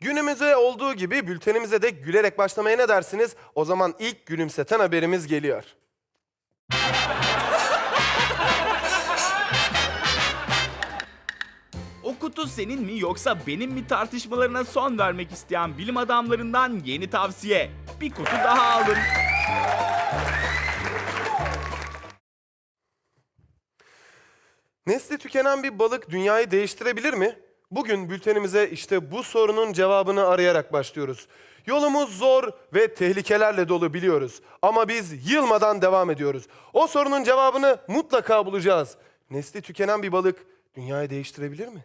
Günümüze olduğu gibi bültenimize de gülerek başlamaya ne dersiniz? O zaman ilk gülümseten haberimiz geliyor. O kutu senin mi yoksa benim mi tartışmalarına son vermek isteyen bilim adamlarından yeni tavsiye. Bir kutu daha alın. Nesli tükenen bir balık dünyayı değiştirebilir mi? Bugün bültenimize işte bu sorunun cevabını arayarak başlıyoruz. Yolumuz zor ve tehlikelerle dolu biliyoruz. Ama biz yılmadan devam ediyoruz. O sorunun cevabını mutlaka bulacağız. Nesli tükenen bir balık dünyayı değiştirebilir mi?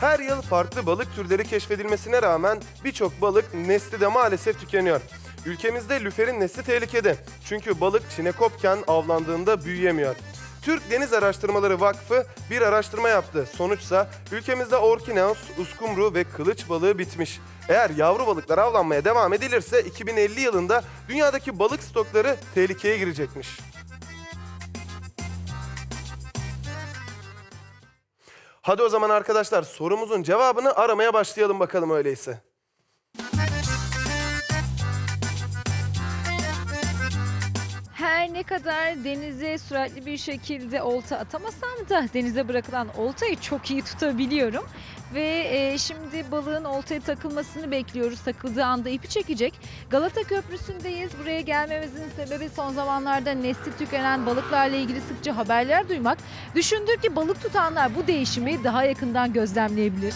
Her yıl farklı balık türleri keşfedilmesine rağmen birçok balık nesli de maalesef tükeniyor. Ülkemizde lüferin nesli tehlikede. Çünkü balık çinekopken avlandığında büyüyemiyor. Türk Deniz Araştırmaları Vakfı bir araştırma yaptı. Sonuçsa ülkemizde orkinos, uskumru ve kılıç balığı bitmiş. Eğer yavru balıklar avlanmaya devam edilirse 2050 yılında dünyadaki balık stokları tehlikeye girecekmiş. Hadi o zaman arkadaşlar sorumuzun cevabını aramaya başlayalım bakalım öyleyse. Ne kadar denize süratli bir şekilde olta atamasam da denize bırakılan oltayı çok iyi tutabiliyorum. Ve e, şimdi balığın oltaya takılmasını bekliyoruz. Takıldığı anda ipi çekecek. Galata Köprüsü'ndeyiz. Buraya gelmemizin sebebi son zamanlarda nesli tükenen balıklarla ilgili sıkça haberler duymak. Düşündür ki balık tutanlar bu değişimi daha yakından gözlemleyebilir.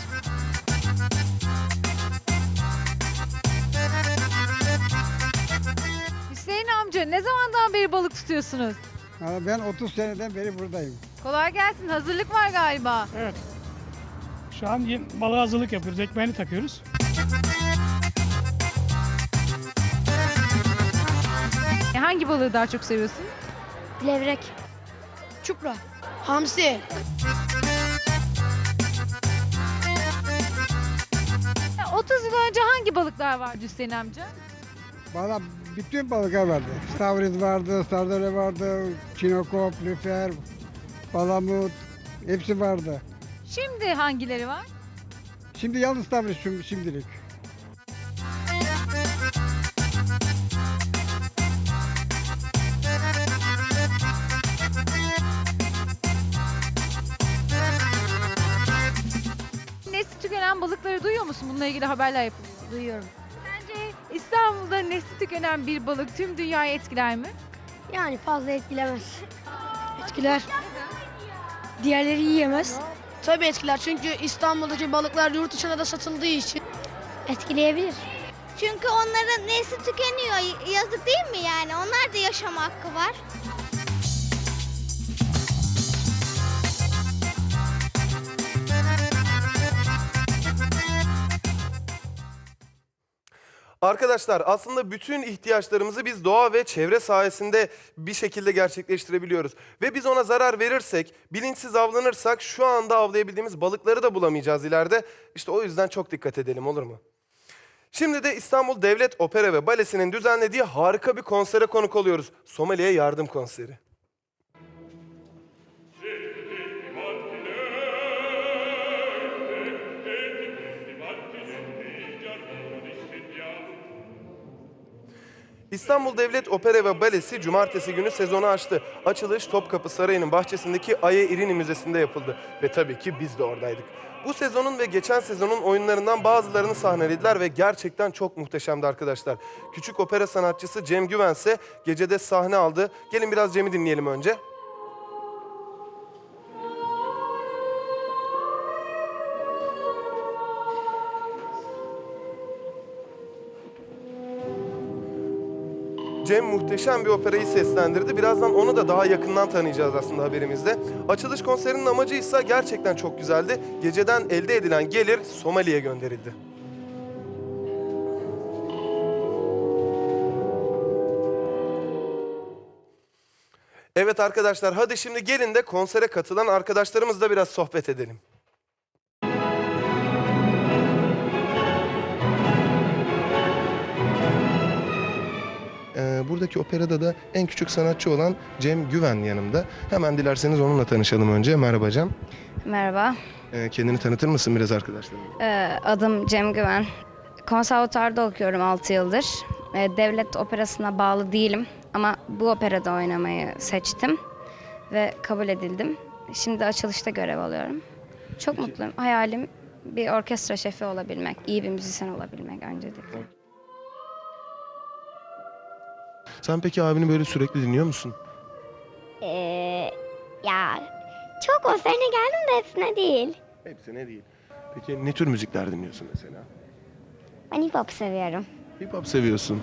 Amca ne zamandan beri balık tutuyorsunuz? Valla Ben 30 seneden beri buradayım. Kolay gelsin. Hazırlık var galiba. Evet. Şu an yem- balığa hazırlık yapıyoruz. Ekmeğini takıyoruz. E, Hangi balığı daha çok seviyorsun? Levrek. Çupra. Hamsi. Ya, 30 yıl önce hangi balıklar vardı Hüseyin amca? Valla bütün balıklar vardı. Stavrit vardı, sardalya vardı, çinokop, lüfer, palamut hepsi vardı. Şimdi hangileri var? Şimdi yalnız stavrit şu- şimdilik. Nesli tükenen balıkları duyuyor musun? Bununla ilgili haberler yapılıyor. Duyuyorum. İstanbul'da nesli tükenen bir balık tüm dünyayı etkiler mi? Yani fazla etkilemez. Etkiler. Diğerleri yiyemez. Tabii etkiler çünkü İstanbul'daki balıklar yurt dışına da satıldığı için. Etkileyebilir. Çünkü onların nesli tükeniyor. Yazık değil mi yani? Onlar da yaşam hakkı var. Arkadaşlar aslında bütün ihtiyaçlarımızı biz doğa ve çevre sayesinde bir şekilde gerçekleştirebiliyoruz. Ve biz ona zarar verirsek, bilinçsiz avlanırsak şu anda avlayabildiğimiz balıkları da bulamayacağız ileride. İşte o yüzden çok dikkat edelim olur mu? Şimdi de İstanbul Devlet Opera ve Balesi'nin düzenlediği harika bir konsere konuk oluyoruz. Somali'ye yardım konseri. İstanbul Devlet Opera ve Balesi cumartesi günü sezonu açtı. Açılış Topkapı Sarayı'nın bahçesindeki Aya İrini Müzesi'nde yapıldı. Ve tabii ki biz de oradaydık. Bu sezonun ve geçen sezonun oyunlarından bazılarını sahnelediler ve gerçekten çok muhteşemdi arkadaşlar. Küçük opera sanatçısı Cem Güvense gecede sahne aldı. Gelin biraz Cem'i dinleyelim önce. Cem muhteşem bir operayı seslendirdi. Birazdan onu da daha yakından tanıyacağız aslında haberimizde. Açılış konserinin amacı ise gerçekten çok güzeldi. Geceden elde edilen gelir Somali'ye gönderildi. Evet arkadaşlar hadi şimdi gelin de konsere katılan arkadaşlarımızla biraz sohbet edelim. Ee, buradaki operada da en küçük sanatçı olan Cem Güven yanımda. Hemen dilerseniz onunla tanışalım önce. Merhaba Cem. Merhaba, Ee, kendini tanıtır mısın biraz arkadaşlarına? Ee, adım Cem Güven. Konservatuarda okuyorum 6 yıldır. Ee, devlet operasına bağlı değilim ama bu operada oynamayı seçtim ve kabul edildim. Şimdi açılışta görev alıyorum. Çok mutluyum. Hayalim bir orkestra şefi olabilmek, iyi bir müzisyen olabilmek öncelikle. Sen peki abini böyle sürekli dinliyor musun? Ee, ya çok konserine geldim de hepsine değil. Hepsine değil. Peki ne tür müzikler dinliyorsun mesela? Ben hip hop seviyorum. Hip hop seviyorsun.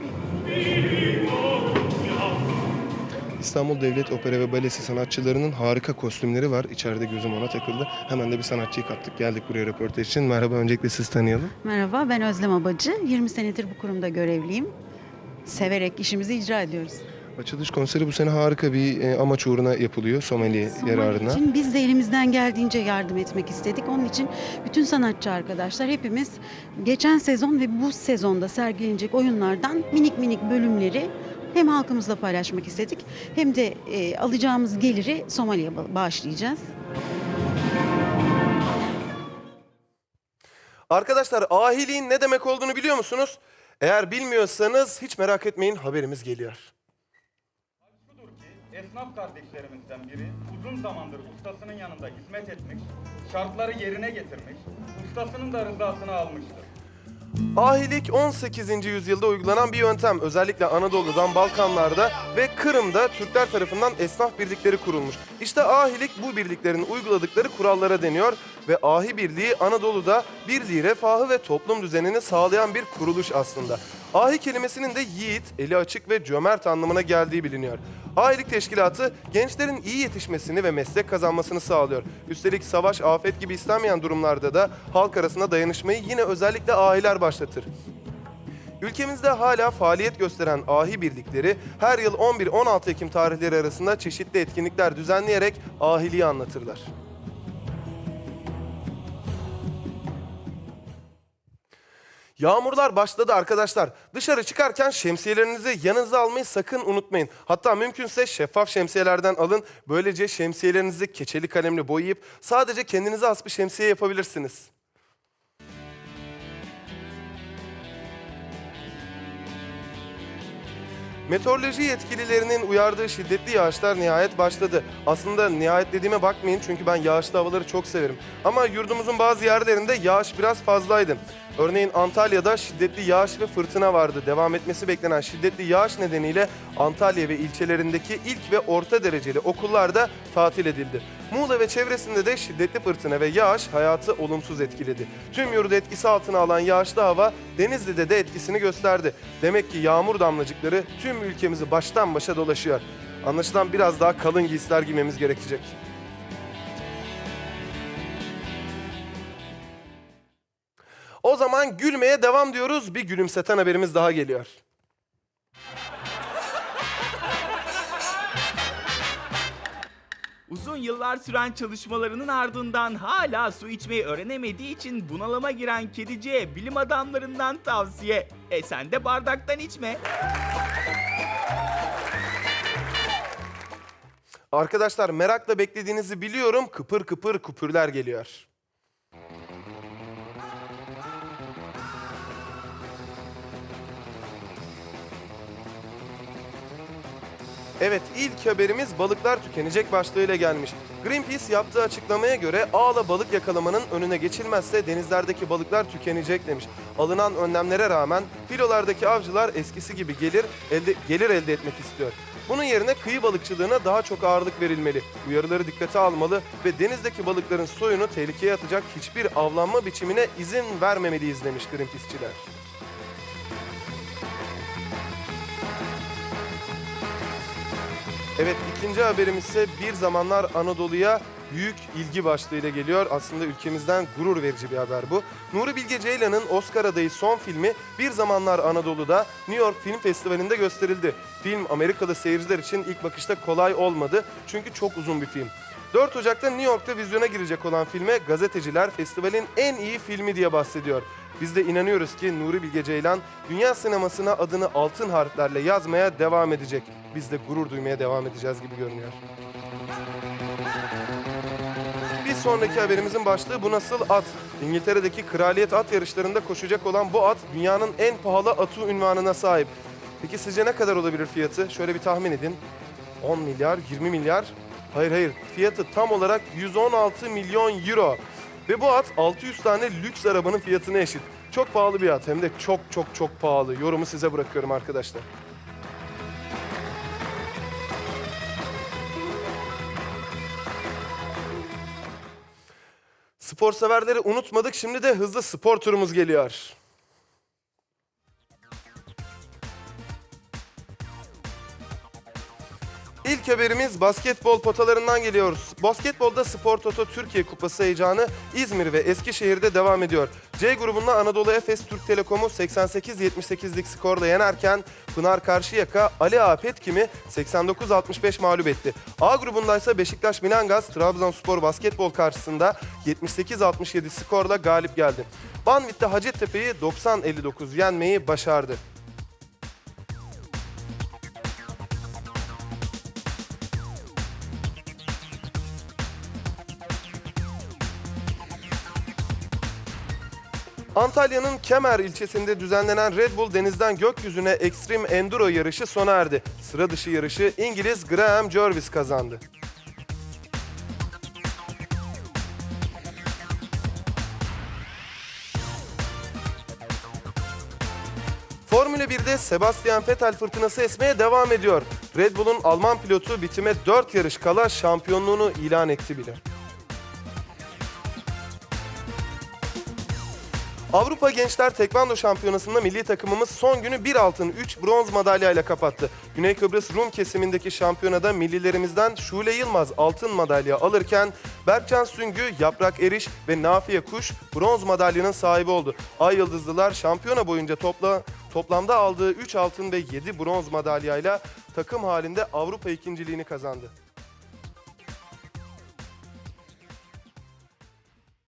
İstanbul Devlet Opera ve Balesi sanatçılarının harika kostümleri var. İçeride gözüm ona takıldı. Hemen de bir sanatçıyı kaptık. Geldik buraya röportaj için. Merhaba, öncelikle siz tanıyalım. Merhaba, ben Özlem Abacı. 20 senedir bu kurumda görevliyim. Severek işimizi icra ediyoruz. Açılış konseri bu sene harika bir e, amaç uğruna yapılıyor. Somali Somali yararına. için biz de elimizden geldiğince yardım etmek istedik. Onun için bütün sanatçı arkadaşlar hepimiz geçen sezon ve bu sezonda sergilenecek oyunlardan minik minik bölümleri hem halkımızla paylaşmak istedik hem de e, alacağımız geliri Somali'ye ba- bağışlayacağız. Arkadaşlar ahiliğin ne demek olduğunu biliyor musunuz? Eğer bilmiyorsanız hiç merak etmeyin haberimiz geliyor. Esnaf kardeşlerimizden biri uzun zamandır ustasının yanında hizmet etmiş, şartları yerine getirmiş, ustasının da rızasını almıştır. Ahilik 18. yüzyılda uygulanan bir yöntem. Özellikle Anadolu'dan, Balkanlarda ve Kırım'da Türkler tarafından esnaf birlikleri kurulmuş. İşte ahilik bu birliklerin uyguladıkları kurallara deniyor ve ahi birliği Anadolu'da birliği, refahı ve toplum düzenini sağlayan bir kuruluş aslında. Ahi kelimesinin de yiğit, eli açık ve cömert anlamına geldiği biliniyor. Ahilik teşkilatı gençlerin iyi yetişmesini ve meslek kazanmasını sağlıyor. Üstelik savaş, afet gibi istenmeyen durumlarda da halk arasında dayanışmayı yine özellikle ahiler başlatır. Ülkemizde hala faaliyet gösteren ahi birlikleri her yıl 11-16 Ekim tarihleri arasında çeşitli etkinlikler düzenleyerek ahiliği anlatırlar. Yağmurlar başladı arkadaşlar. Dışarı çıkarken şemsiyelerinizi yanınıza almayı sakın unutmayın. Hatta mümkünse şeffaf şemsiyelerden alın. Böylece şemsiyelerinizi keçeli kalemle boyayıp sadece kendinize has bir şemsiye yapabilirsiniz. Meteoroloji yetkililerinin uyardığı şiddetli yağışlar nihayet başladı. Aslında nihayet dediğime bakmayın çünkü ben yağışlı havaları çok severim. Ama yurdumuzun bazı yerlerinde yağış biraz fazlaydı. Örneğin Antalya'da şiddetli yağış ve fırtına vardı. Devam etmesi beklenen şiddetli yağış nedeniyle Antalya ve ilçelerindeki ilk ve orta dereceli okullarda tatil edildi. Muğla ve çevresinde de şiddetli fırtına ve yağış hayatı olumsuz etkiledi. Tüm yurdu etkisi altına alan yağışlı hava Denizli'de de etkisini gösterdi. Demek ki yağmur damlacıkları tüm ülkemizi baştan başa dolaşıyor. Anlaşılan biraz daha kalın giysiler giymemiz gerekecek. O zaman gülmeye devam diyoruz. Bir gülümseten haberimiz daha geliyor. Uzun yıllar süren çalışmalarının ardından hala su içmeyi öğrenemediği için bunalıma giren kediciye bilim adamlarından tavsiye. E sen de bardaktan içme. Arkadaşlar merakla beklediğinizi biliyorum. Kıpır kıpır kupürler geliyor. Evet ilk haberimiz balıklar tükenecek başlığıyla gelmiş. Greenpeace yaptığı açıklamaya göre ağla balık yakalamanın önüne geçilmezse denizlerdeki balıklar tükenecek demiş. Alınan önlemlere rağmen filolardaki avcılar eskisi gibi gelir elde, gelir elde etmek istiyor. Bunun yerine kıyı balıkçılığına daha çok ağırlık verilmeli. Uyarıları dikkate almalı ve denizdeki balıkların soyunu tehlikeye atacak hiçbir avlanma biçimine izin vermemeliyiz demiş Greenpeace'çiler. Evet ikinci haberimiz ise bir zamanlar Anadolu'ya büyük ilgi başlığıyla geliyor. Aslında ülkemizden gurur verici bir haber bu. Nuri Bilge Ceylan'ın Oscar adayı son filmi Bir Zamanlar Anadolu'da New York Film Festivali'nde gösterildi. Film Amerikalı seyirciler için ilk bakışta kolay olmadı çünkü çok uzun bir film. 4 Ocak'ta New York'ta vizyona girecek olan filme gazeteciler festivalin en iyi filmi diye bahsediyor. Biz de inanıyoruz ki Nuri Bilge Ceylan dünya sinemasına adını altın harflerle yazmaya devam edecek. Biz de gurur duymaya devam edeceğiz gibi görünüyor. Bir sonraki haberimizin başlığı bu nasıl at? İngiltere'deki kraliyet at yarışlarında koşacak olan bu at dünyanın en pahalı atı ünvanına sahip. Peki sizce ne kadar olabilir fiyatı? Şöyle bir tahmin edin. 10 milyar, 20 milyar? Hayır hayır. Fiyatı tam olarak 116 milyon euro. Ve bu at 600 tane lüks arabanın fiyatına eşit. Çok pahalı bir at hem de çok çok çok pahalı. Yorumu size bırakıyorum arkadaşlar. Spor severleri unutmadık. Şimdi de hızlı spor turumuz geliyor. İlk haberimiz basketbol potalarından geliyoruz. Basketbolda Spor Toto Türkiye Kupası heyecanı İzmir ve Eskişehir'de devam ediyor. C grubunda Anadolu Efes Türk Telekom'u 88-78'lik skorla yenerken Pınar Karşıyaka Ali Afet kimi 89-65 mağlup etti. A grubunda ise Beşiktaş Milangaz Trabzonspor basketbol karşısında 78-67 skorla galip geldi. Banvit'te Hacettepe'yi 90-59 yenmeyi başardı. Antalya'nın Kemer ilçesinde düzenlenen Red Bull denizden gökyüzüne Extreme Enduro yarışı sona erdi. Sıra dışı yarışı İngiliz Graham Jervis kazandı. Formula 1'de Sebastian Vettel fırtınası esmeye devam ediyor. Red Bull'un Alman pilotu bitime 4 yarış kala şampiyonluğunu ilan etti bile. Avrupa Gençler Tekvando Şampiyonası'nda milli takımımız son günü bir altın, 3 bronz madalyayla kapattı. Güney Kıbrıs Rum kesimindeki şampiyonada millilerimizden Şule Yılmaz altın madalya alırken Berkcan Süngü, Yaprak Eriş ve Nafiye Kuş bronz madalyanın sahibi oldu. Ay Yıldızlılar şampiyona boyunca topla, toplamda aldığı 3 altın ve 7 bronz madalyayla takım halinde Avrupa ikinciliğini kazandı.